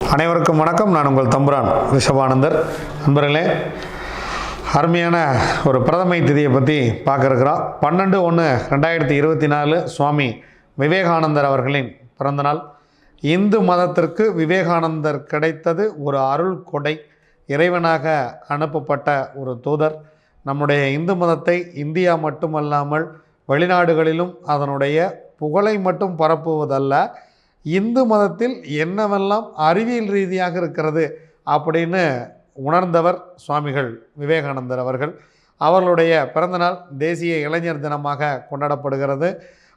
அனைவருக்கும் வணக்கம். நான் உங்கள் தம்புரான் ரிஷபானந்தர். நண்பர்களே அருமையான ஒரு பிரதமை திதியை பற்றி பார்க்க இருக்கிறோம் பன்னெண்டு ஒன்று ரெண்டாயிரத்தி இருபத்தி நாலு சுவாமி விவேகானந்தர் அவர்களின் பிறந்தநாள் இந்து மதத்திற்கு விவேகானந்தர் கிடைத்தது ஒரு அருள் கொடை இறைவனாக அனுப்பப்பட்ட ஒரு தூதர். நம்முடைய இந்து மதத்தை இந்தியா மட்டுமல்லாமல் வெளிநாடுகளிலும் அதனுடைய புகழை மட்டும் பரப்புவதல்ல இந்து மதத்தில் என்னவெல்லாம் அறிவியல் ரீதியாக இருக்கிறது அப்படின்னு உணர்ந்தவர் சுவாமிகள் விவேகானந்தர் அவர்கள். அவர்களுடைய பிறந்தநாள் தேசிய இளைஞர் தினமாக கொண்டாடப்படுகிறது.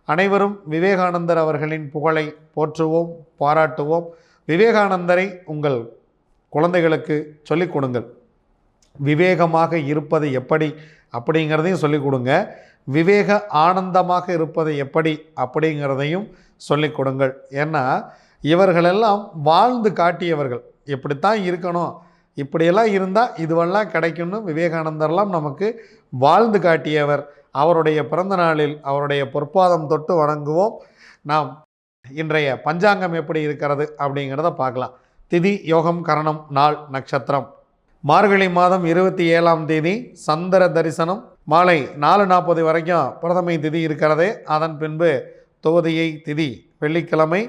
அனைவரும் விவேகானந்தர் அவர்களின் புகழை போற்றுவோம் பாராட்டுவோம். விவேகானந்தரை உங்கள் குழந்தைகளுக்கு சொல்லிக் கொடுங்கள். விவேகமாக இருப்பது எப்படி அப்படிங்கிறதையும் சொல்லிக் கொடுங்க. விவேக ஆனந்தமாக இருப்பது எப்படி அப்படிங்கிறதையும் சொல்லிக் கொடுங்கள். ஏன்னா இவர்களெல்லாம் வாழ்ந்து காட்டியவர்கள். இப்படித்தான் இருக்கணும். இப்படியெல்லாம் இருந்தால் இதுவெல்லாம் கிடைக்கும்னு விவேகானந்தர்லாம் நமக்கு வாழ்ந்து காட்டியவர். அவருடைய பிறந்த நாளில் அவருடைய பொற்பாதம் தொட்டு வணங்குவோம். நாம் இன்றைய பஞ்சாங்கம் எப்படி இருக்கிறது அப்படிங்கிறத பார்க்கலாம். திதி யோகம் கரணம் நாள் நட்சத்திரம். மார்கழி மாதம் இருபத்தி ஏழாம் தேதி சந்திர தரிசனம். மாலை நாலு நாற்பது வரைக்கும் பிரதமை திதி இருக்கிறதே. அதன் பின்பு தொகுதியை திதி வெள்ளிக்கிழமை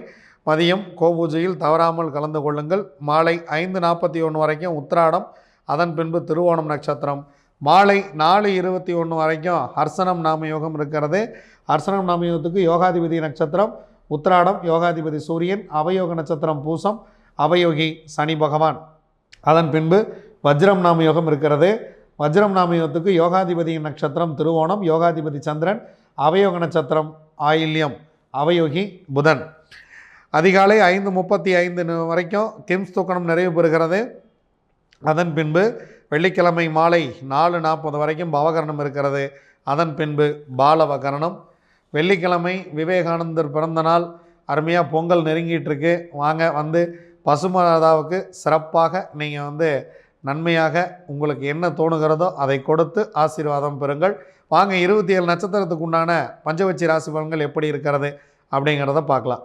மதியம் கோபூஜையில் தவறாமல் கலந்து கொள்ளுங்கள். மாலை ஐந்து நாற்பத்தி ஒன்று வரைக்கும் உத்திராடம். அதன் பின்பு திருவோணம் நட்சத்திரம். மாலை நாலு இருபத்தி ஒன்று வரைக்கும் ஹர்சனம் நாம யோகம் இருக்கிறது. ஹர்சனம் நாம யோகத்துக்கு யோகாதிபதி நட்சத்திரம் உத்திராடம் யோகாதிபதி சூரியன் அவயோக நட்சத்திரம் பூசம் அவயோகி சனி பகவான். அதன் பின்பு வஜ்ரம் நாம யோகம் இருக்கிறது. வஜ்ரம் நாம யோகத்துக்கு யோகாதிபதியின் நட்சத்திரம் திருவோணம் யோகாதிபதி சந்திரன் அவயோக நட்சத்திரம் ஆயில்யம் அவயோகி புதன். அதிகாலை ஐந்து முப்பத்தி ஐந்து வரைக்கும் கிம்ஸ் தூக்கணம் நிறைவு பெறுகிறது. அதன் பின்பு வெள்ளிக்கிழமை மாலை நாலு நாற்பது வரைக்கும் பவகரணம் இருக்கிறது. அதன் பின்பு பாலவகரணம். வெள்ளிக்கிழமை விவேகானந்தர் பிறந்த நாள். அருமையாக பொங்கல் நெருங்கிட்டுருக்கு வாங்க வந்து பசுமதாவுக்கு சிறப்பாக நீங்கள் வந்து நன்மையாக உங்களுக்கு என்ன தோணுகிறதோ அதை கொடுத்து ஆசீர்வாதம் பெறுங்கள். வாங்க இருபத்தி ஏழு நட்சத்திரத்துக்கு உண்டான பஞ்சவச்சி ராசி பலன்கள் எப்படி இருக்கிறது அப்படிங்கிறத பார்க்கலாம்.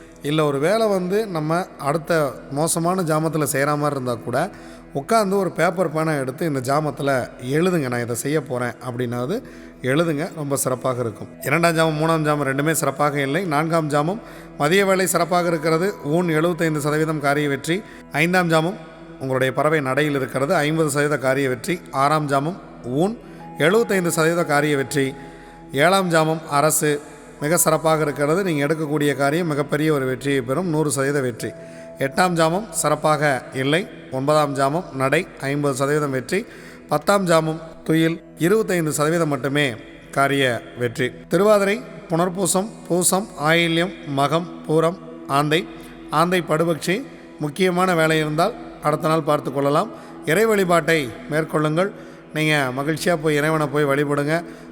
இல்லை ஒரு வேலை வந்து நம்ம அடுத்த மோசமான ஜாமத்தில் செய்கிற மாதிரி இருந்தால் கூட உட்காந்து ஒரு பேப்பர் பேனை எடுத்து இந்த ஜாமத்தில் எழுதுங்க நான் இதை செய்ய போகிறேன் அப்படின்னாவது எழுதுங்க ரொம்ப சிறப்பாக இருக்கும். இரண்டாம் ஜாமம் மூணாம் ஜாமம் ரெண்டுமே சிறப்பாக இல்லை. நான்காம் ஜாமம் மதிய வேலை சிறப்பாக இருக்கிறது. ஊன் எழுபத்தைந்து சதவீதம் காரிய வெற்றி. ஐந்தாம் ஜாமம் உங்களுடைய பறவை நடையில் இருக்கிறது. ஐம்பது சதவீத காரிய வெற்றி. ஆறாம் ஜாமம் ஊன் எழுபத்தைந்து சதவீத காரிய வெற்றி. ஏழாம் ஜாமம் அரசு. மிக சிறப்பாக இருக்கிறது. நீங்கள் எடுக்கக்கூடிய காரியம் மிகப்பெரிய ஒரு வெற்றியை பெறும். நூறு சதவீத வெற்றி. எட்டாம் ஜாமம் சிறப்பாக இல்லை. ஒன்பதாம் ஜாமம் நடை ஐம்பது சதவீதம் வெற்றி. பத்தாம் ஜாமம் துயில் இருபத்தைந்து சதவீதம் மட்டுமே காரிய வெற்றி. திருவாதிரை புனர்பூசம் பூசம் ஆயில்யம் மகம் பூரம் ஆந்தை. ஆந்தை படுபக்ஷி முக்கியமான வேலை இருந்தால் அடுத்த நாள் பார்த்து கொள்ளலாம். இறை வழிபாட்டை மேற்கொள்ளுங்கள். நீங்கள் மகிழ்ச்சியாக போய் இறைவனை போய் வழிபடுங்க.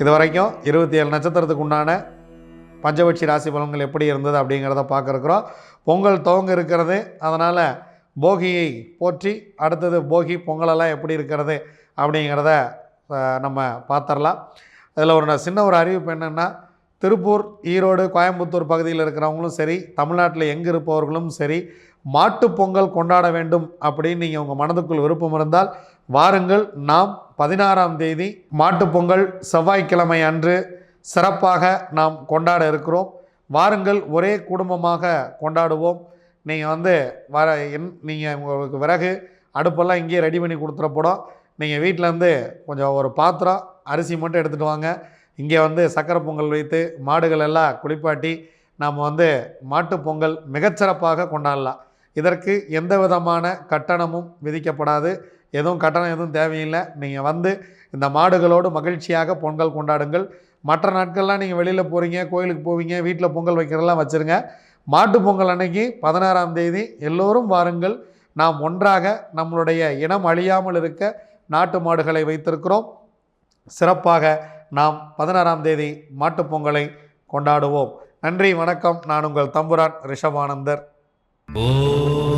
இது வரைக்கும் இருபத்தி ஏழு நட்சத்திரத்துக்கு உண்டான பஞ்சபட்சி ராசி பலன்கள் எப்படி இருந்தது அப்படிங்கிறத பார்க்குறோம். பொங்கல் துவங்க இருக்கிறது. அதனால் போகியை போற்றி அடுத்தது போகி பொங்கலெல்லாம் எப்படி இருக்கிறது அப்படிங்கிறத நம்ம பார்த்துடலாம். அதில் ஒரு சின்ன ஒரு அறிவிப்பு என்னென்னா திருப்பூர் ஈரோடு கோயம்புத்தூர் பகுதியில் இருக்கிறவங்களும் சரி தமிழ்நாட்டில் எங்கே இருப்பவர்களும் சரி மாட்டு பொங்கல் கொண்டாட வேண்டும் அப்படின்னு நீங்கள் உங்கள் மனதுக்குள் விருப்பம் இருந்தால் வாருங்கள். நாம் பதினாறாம் தேதி மாட்டுப்பொங்கல் செவ்வாய்க்கிழமை அன்று சிறப்பாக நாம் கொண்டாட இருக்கிறோம். வாருங்கள் ஒரே குடும்பமாக கொண்டாடுவோம். நீங்கள் வந்து வர என் நீங்கள் உங்களுக்கு விறகு அடுப்பெல்லாம் இங்கேயே ரெடி பண்ணி கொடுத்துறப்படும் நீங்கள் வீட்டிலேருந்து கொஞ்சம் ஒரு பாத்திரம் அரிசி மட்டும் எடுத்துகிட்டு வாங்க. இங்கே வந்து சக்கரை பொங்கல் வைத்து மாடுகள் எல்லாம் குளிப்பாட்டி நாம் வந்து மாட்டுப்பொங்கல் மிகச்சிறப்பாக கொண்டாடலாம். இதற்கு எந்த விதமான கட்டணமும் விதிக்கப்படாது. எதுவும் கட்டணம் எதுவும் தேவையில்லை. நீங்கள் வந்து இந்த மாடுகளோடு மகிழ்ச்சியாக பொங்கல் கொண்டாடுங்கள். மற்ற நாட்கள்லாம் நீங்கள் வெளியில் போகிறீங்க கோயிலுக்கு போவீங்க வீட்டில் பொங்கல் வைக்கிறதெல்லாம் வச்சுருங்க. மாட்டுப் பொங்கல் அன்னைக்கு பதினாறாம் தேதி எல்லோரும் வாருங்கள். நாம் ஒன்றாக நம்மளுடைய இனம் அழியாமல் இருக்க நாட்டு மாடுகளை வைத்திருக்கிறோம். சிறப்பாக நாம் பதினாறாம் தேதி மாட்டுப் பொங்கலை கொண்டாடுவோம். நன்றி வணக்கம். நான் உங்கள் தம்புரான் ரிஷபானந்தர். Oh.